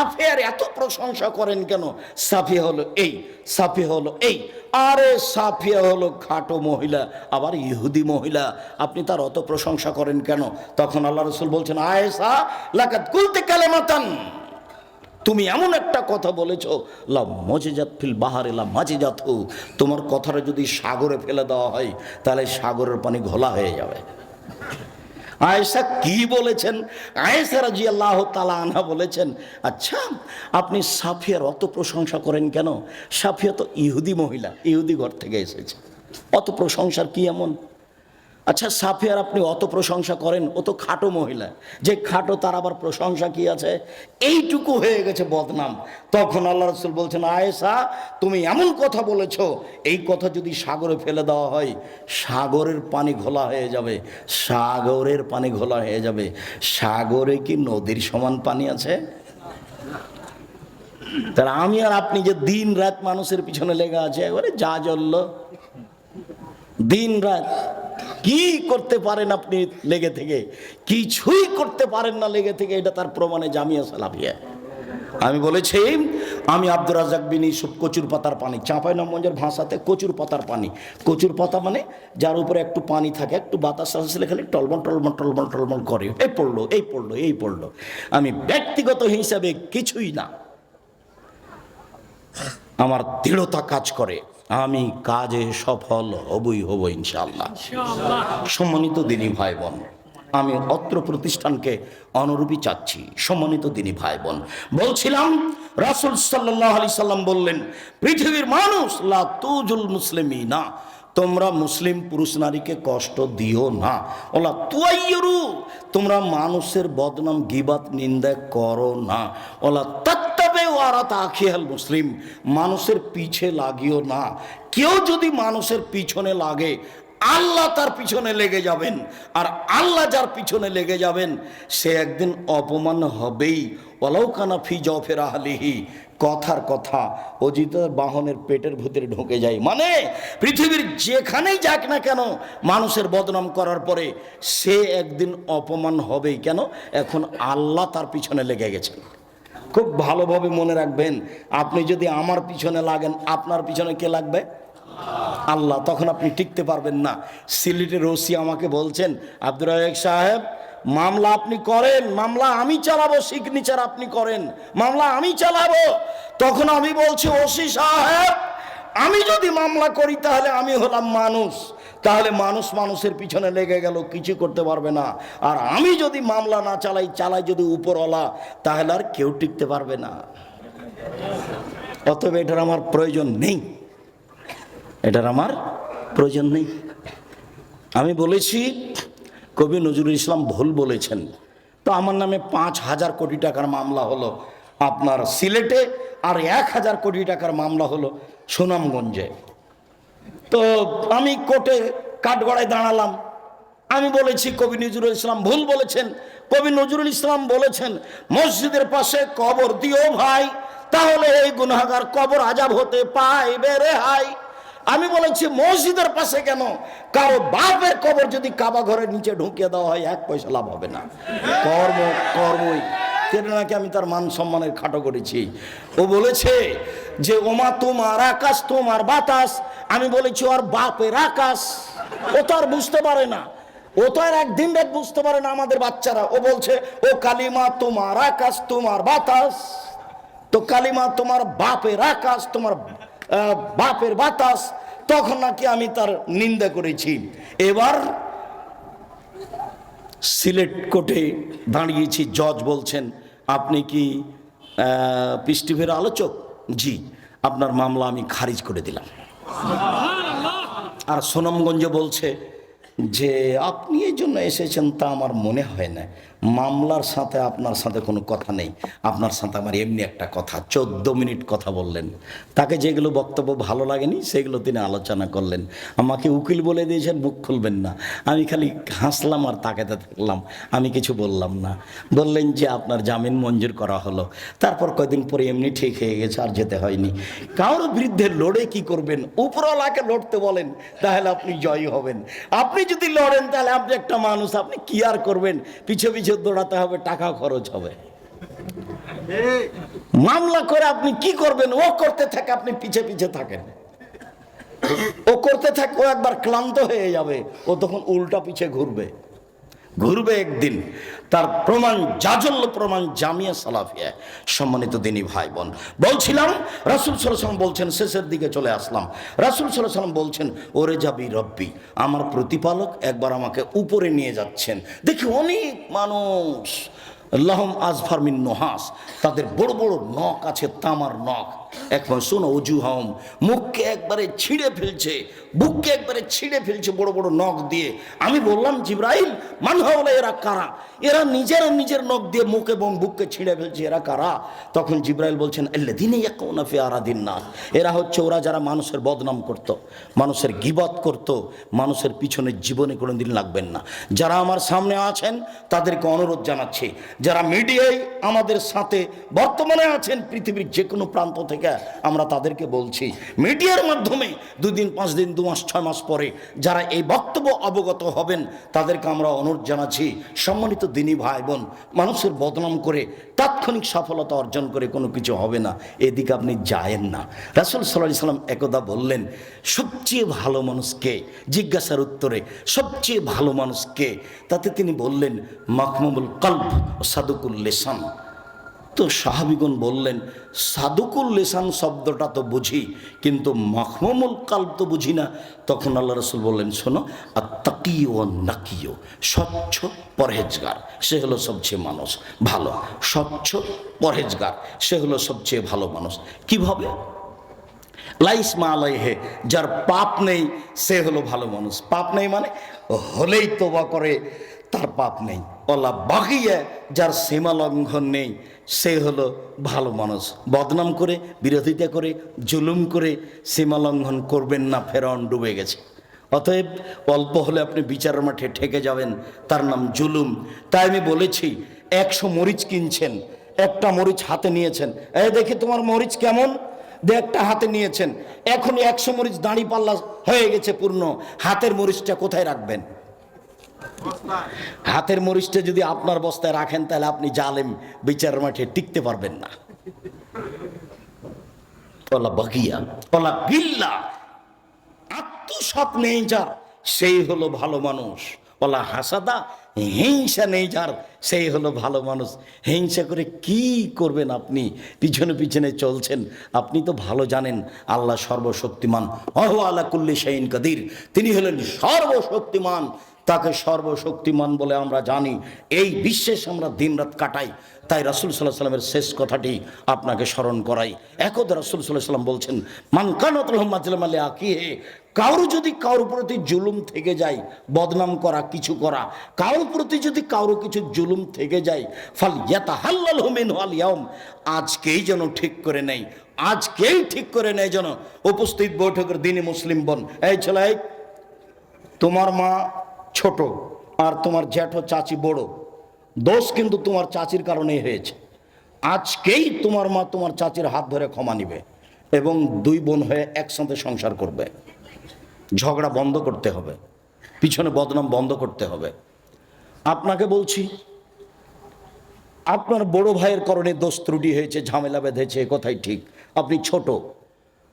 সাফিয়ার এত প্রশংসা করেন কেন? সাফিয়া হলো এই সাফিয়া হলো এই। আরে সাফিয়া হলো খাটো মহিলা, আবার ইহুদি মহিলা। আপনি তার অত প্রশংসা করেন কেন? তখন আল্লাহ রসুল বলছেন আয়েসা লাকাত কুলতে কালেমাতান। তুমি এমন একটা কথা বলেছ, লা মজেজাত ফিল বাহারে, লা মাজিজাত তোমার কথাটা যদি সাগরে ফেলে দেওয়া হয়, তাহলে সাগরের পানি ঘোলা হয়ে যাবে। আয়েশা কি বলেছেন? আয়েশা রাজি আল্লাহ তালা আনা বলেছেন আচ্ছা আপনি সাফিয়ার অত প্রশংসা করেন কেন? সাফিয়া তো ইহুদি মহিলা, ইহুদি ঘর থেকে এসেছে। অত প্রশংসার কি এমন? আচ্ছা সাফিয়ার আপনি অত প্রশংসা করেন, ও তো খাটো মহিলা। যে খাটো, তার আবার প্রশংসা কি আছে? এইটুকু হয়ে গেছে বদনাম। তখন আল্লাহ রসুল বলছেন, আয়েশা, তুমি এমন কথা বলেছ, এই কথা যদি সাগরে ফেলে দেওয়া হয়, সাগরের পানি ঘোলা হয়ে যাবে, সাগরের পানি ঘোলা হয়ে যাবে। সাগরে কি নদীর সমান পানি আছে? তাহলে আমি আর আপনি যে দিন রাত মানুষের পিছনে লেগে আছে, একবারে যা জ্বলল। দিন রাত। কি করতে পারেন আপনি লেগে থেকে? কিছুই করতে পারেন না লেগে থেকে, এটা তার প্রমাণে জামিয়া সালাফিয়া। আমি বলেছি, আমি আব্দুর রাজাক বিন ইসুফ কচুর পাতার পানি, চাঁপাই নম্বরের ভাষাতে কচুর পাতার পানি। কচুর পাতা মানে যার উপরে একটু পানি থাকে, একটু বাতাস আসলে খালি টলমল টলমল টলমল টলমল করে। এই পড়ল এই পড়ল এই পড়ল। আমি ব্যক্তিগত হিসাবে কিছুই না। আমার দৃঢ়তা কাজ করে। আমি কাজে সফল হবই হব ইনশাল্লাহ সম্মানিত দিনী ভাই বোন আমি অত্র প্রতিষ্ঠানকে অনুরূপী চাচ্ছি। সম্মানিত দিনী ভাই বোন বলছিলাম রাসুল সাল্লাহ আলি সাল্লাম বললেন পৃথিবীর মানুষ লা তুজুল মুসলিমই না তোমরা মুসলিম পুরুষ নারীকে কষ্ট দিও না। ওলা তুয়াইয়রু তোমরা মানুষের বদনাম গিবাত নিন্দা করো না। ওলা তত্ত্বে ওয়ারাত আখিয়াল মুসলিম, মানুষের পিছে লাগিও না। কেউ যদি মানুষের পিছনে লাগে, আল্লাহ তার পিছনে লেগে যাবেন। আর আল্লাহ যার পিছনে লেগে যাবেন, সে একদিন অপমান হবেই। অলৌকানা ফি জফের আহলিহি, কথার কথা অজিত বাহনের পেটের ভিতরে ঢুকে যায়। মানে পৃথিবীর যেখানেই যাক না কেন, মানুষের বদনাম করার পরে সে একদিন অপমান হবেই। কেন? এখন আল্লাহ তার পিছনে লেগে গেছেন। খুব ভালোভাবে মনে রাখবেন, আপনি যদি আমার পিছনে লাগেন, আপনার পিছনে কে লাগবে? আল্লাহ, তখন আপনি টিকতে পারবেন না। সিলেটের ওসি আমাকে বলছেন, আব্দুর রাজাক সাহেব, মামলা আপনি করেন, মামলা আমি চালাবো সিগনেচার আপনি করেন, মামলা আমি চালাবো। তখন আমি বলছি, ওসি সাহেব, আমি যদি মামলা করি তাহলে আমি হলাম মানুষ। তাহলে মানুষ মানুষের পিছনে লেগে গেল, কিছু করতে পারবে না। আর আমি যদি মামলা না চালাই চালাই যদি উপরওয়ালা, তাহলে আর কেউ টিকতে পারবে না। অতএব এটার আমার প্রয়োজন নেই। এটার আমার প্রয়োজন নেই। আমি বলেছি, কবি নজরুল ইসলাম ভুল বলেছেন। তো আমার নামে পাঁচ হাজার কোটি টাকার মামলা হলো আপনার সিলেটে, আর এক হাজার কোটি টাকার মামলা হলো সুনামগঞ্জে। তো আমি কোর্টে কাঠগড়ায় দাঁড়ালাম। আমি বলেছি, কবি নজরুল ইসলাম ভুল বলেছেন। কবি নজরুল ইসলাম বলেছেন, মসজিদের পাশে কবর দিও ভাই, তাহলে এই গুনাগার কবর আজাব হতে পাইবে রে হাই। আমি বলেছি, মসজিদের পাশে কেন? কারও বাপের কবর যদি কাবা ঘরের নিচে ঢুকিয়ে দেওয়া হয়, এক পয়সা লাভ হবে না। কর্ম, কর্মই। তেরে নাকি আমি তার মান সম্মানের খাটো করেছি? ও বলেছে যে ওমা তোমার আকাশ, তোমার বাতাস। আমি বলেছি, ওর বাপের আকাশ। ও তো আর বুঝতে পারে না। ও তো আর একদিন রাত বুঝতে পারে না আমাদের বাচ্চারা। ও বলছে, ও কালিমা তোমার আকাশ, তোমার বাতাস। তো কালিমা তোমার বাপের আকাশ, তোমার বাপের বাতাস। তখন নাকি আমি তার নিন্দা করেছি। এবার সিলেট কোর্টে দাঁড়িয়েছি। জজ বলছেন, আপনি কি পৃষ্টিভের আলোচক? জি, আপনার মামলা আমি খারিজ করে দিলাম। আর সোনমগঞ্জে বলছে যে, আপনি এই জন্য এসেছেন তা আমার মনে হয় না। মামলার সাথে আপনার সাথে কোনো কথা নেই। আপনার সাথে আমার এমনি একটা কথা, চোদ্দ মিনিট কথা বললেন। তাকে যেগুলো বক্তব্য ভালো লাগেনি, সেগুলো তিনি আলোচনা করলেন। আমাকে উকিল বলে দিয়েছেন, মুখ খুলবেন না। আমি খালি হাসলাম আর তাকাতে থাকলাম আমি কিছু বললাম না। বললেন যে আপনার জামিন মঞ্জুর করা হলো। তারপর কয়দিন পরে এমনি ঠিক হয়ে গেছে, আর যেতে হয়নি। কারোর বিরুদ্ধে লড়ে কি করবেন? উপরওয়ালাকে লড়তে বলেন, তাহলে আপনি জয়ী হবেন। আপনি যদি লড়েন, তাহলে আপনি একটা মানুষ, আপনি কি আর করবেন? পিছে দৌড়াতে হবে টাকা খরচ হবে। মামলা করে আপনি কি করবেন? ও করতে থাকে, আপনি পিছে পিছে থাকেন। ও করতে থাকে, ও একবার ক্লান্ত হয়ে যাবে, ও তখন উল্টা পিছে ঘুরবে। ঘুরবে একদিন। তার প্রমাণ, জাজল্য প্রমাণ জামিয়া সালাফিয়া, সম্মানিত দিনী ভাই বোন। বলছিলাম, রাসুল সাল্লাম বলছেন, শেষের দিকে চলে আসলাম। রাসুল সাল্লাম বলছেন, ওরে যাবি রব্বি, আমার প্রতিপালক একবার আমাকে উপরে নিয়ে যাচ্ছেন। দেখি অনেক মানুষ লহম আজফার মিন নোহাস, তাদের বড় বড় নখ আছে, তামার নখ। একবার শোনো উজু হম মুখকে একবারে ছিঁড়ে ফেলছে, বুককে একবারে ছিঁড়ে ফেলছে বড় বড় নখ দিয়ে আমি বললাম, জিব্রাইল মানহাওলা এরা কারা এরা নিজেরা নিজের নখ দিয়ে মুখ এবং বুককে ছিঁড়ে ফেলছে, এরা কারা তখন জিব্রাইল বলছেন এল্লে দিনে একনাফি আরাদিন না এরা হচ্ছে ওরা যারা মানুষের বদনাম করত। মানুষের গিবত করত। মানুষের পিছনে জীবনে কোনো দিন লাগবেন না যারা আমার সামনে আছেন, তাদেরকে অনুরোধ জানাচ্ছি, যারা মিডিয়ায় আমাদের সাথে বর্তমানে আছেন, পৃথিবীর যে কোনো প্রান্ত থেকে আমরা তাদেরকে বলছি, মিডিয়ার মাধ্যমে দুদিন, পাঁচ দিন, দু মাস, ছয় মাস পরে যারা এই বক্তব্য অবগত হবেন, তাদেরকে আমরা অনুরোধ জানাচ্ছি, সম্মানিত দিনী ভাই বোন মানুষের বদনাম করে তাৎক্ষণিক সফলতা অর্জন করে কোনো কিছু হবে না, এদিকে আপনি যায়েন না। রাসুল সাল্লাহ সাল্লাম একদা বললেন, সবচেয়ে ভালো মানুষকে জিজ্ঞাসার উত্তরে সবচেয়ে ভালো মানুষকে, তাতে তিনি বললেন মাহমুবুল কল্প সাদুকুল লেসান। তো সাহাবিগুন বললেন, সাদুকুল লেসান শব্দটা তো বুঝি, কিন্তু মখমুল কাল তো বুঝি না। তখন আল্লাহ রসুল বললেন, শোনো আর তাকিও নাকিও স্বচ্ছ পরহেজগার, সে হলো সবচেয়ে মানুষ, ভালো। স্বচ্ছ পরহেজগার, সে হলো সবচেয়ে ভালো মানুষ। কীভাবে? লাইসমা আলাইহে যার পাপ নেই, সে হলো ভালো মানুষ। পাপ নেই মানে হলেই তোবা করে, তার পাপ নেই। অলা বাকিয়ে যার সীমা লঙ্ঘন নেই, সে হলো ভালো মানুষ। বদনাম করে, বিরোধিতা করে, জুলুম করে সীমা লঙ্ঘন করবেন না, ফেরাউন ডুবে গেছে। অতএব অল্প হলে আপনি বিচারের মাঠে ঠেকে যাবেন, তার নাম জুলুম। তাই আমি বলেছি, একশো মরিচ কিনছেন, একটা মরিচ হাতে নিয়েছেন। এ দেখি তোমার মরিচ কেমন? একটা হাতে নিয়েছেন। এখন একশো মরিচ দাঁড়ি পাল্লা হয়ে গেছে পূর্ণ। হাতের মরিচটা কোথায় রাখবেন? হাতের মরিচটা যদি আপনার বস্তায় রাখেন, তাহলে আপনি জালেম, বিচার মাঠে টিকতে পারবেন না। নেই যার, সেই হলো ভালো মানুষ। ওলা হাসাদা হিংসা নেই যার সেই হলো ভালো মানুষ। হিংসা করে কি করবেন আপনি? পিছনে পিছনে চলছেন। আপনি তো ভালো জানেন, আল্লাহ সর্বশক্তিমান। অহ আল্লাহ কুল্লি শাহিন কাদির। তিনি হলেন সর্বশক্তিমান। তাকে সর্বশক্তিমান বলে আমরা জানি। এই বিশ্বাস আমরা দিনরাত কাটাই। তাই রাসুল সাল্লাহ সাল্লামের শেষ কথাটি আপনাকে স্মরণ করাই। একদা রাসুল সাল্লাহ সাল্লাম বলছেন মানকানত রহমাতুল্লাহ আলী আকিহে কারও যদি কারোর প্রতি জুলুম থেকে যায়, বদনাম করা, কিছু করা কারোর প্রতি যদি কারও কিছু জুলুম থেকে যায় ফাল ইয়াতা হাল্লাল হুমিন হাল ইয়াম আজকেই যেন ঠিক করে নেই আজকেই ঠিক করে নেয় যেন উপস্থিত বৈঠকের দিনে মুসলিম বন। এই ছেলে, তোমার মা ছোট, আর তোমার জ্যাঠো চাচি বড়। দোষ কিন্তু তোমার চাচির কারণেই হয়েছে। আজকেই তোমার মা তোমার চাচির হাত ধরে ক্ষমা নিবে এবং দুই বোন হয়ে একসাথে সংসার করবে। ঝগড়া বন্ধ করতে হবে। পিছনে বদনাম বন্ধ করতে হবে। আপনাকে বলছি, আপনার বড় ভাইয়ের কারণে দোষ ত্রুটি হয়েছে, ঝামেলা বেঁধেছে কথাই ঠিক। আপনি ছোট।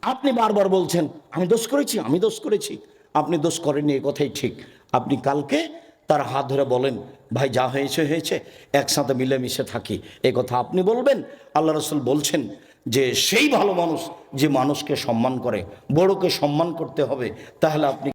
আপনি বারবার বলছেন, আমি দোষ করেছি, আমি দোষ করেছি। আপনি দোষ করেননি, এ কথাই ঠিক। আপনি কালকে তার হাত ধরে বলেন, ভাই, যা হয়েছে হয়েছে, একসাথে মিলেমিশে থাকি। এ কথা আপনি বলবেন, আল্লাহ রসুল বলছেন যে সেই ভালো মানুষ যে মানুষকে সম্মান করে, বড়কে সম্মান করতে হবে, তাহলে আপনি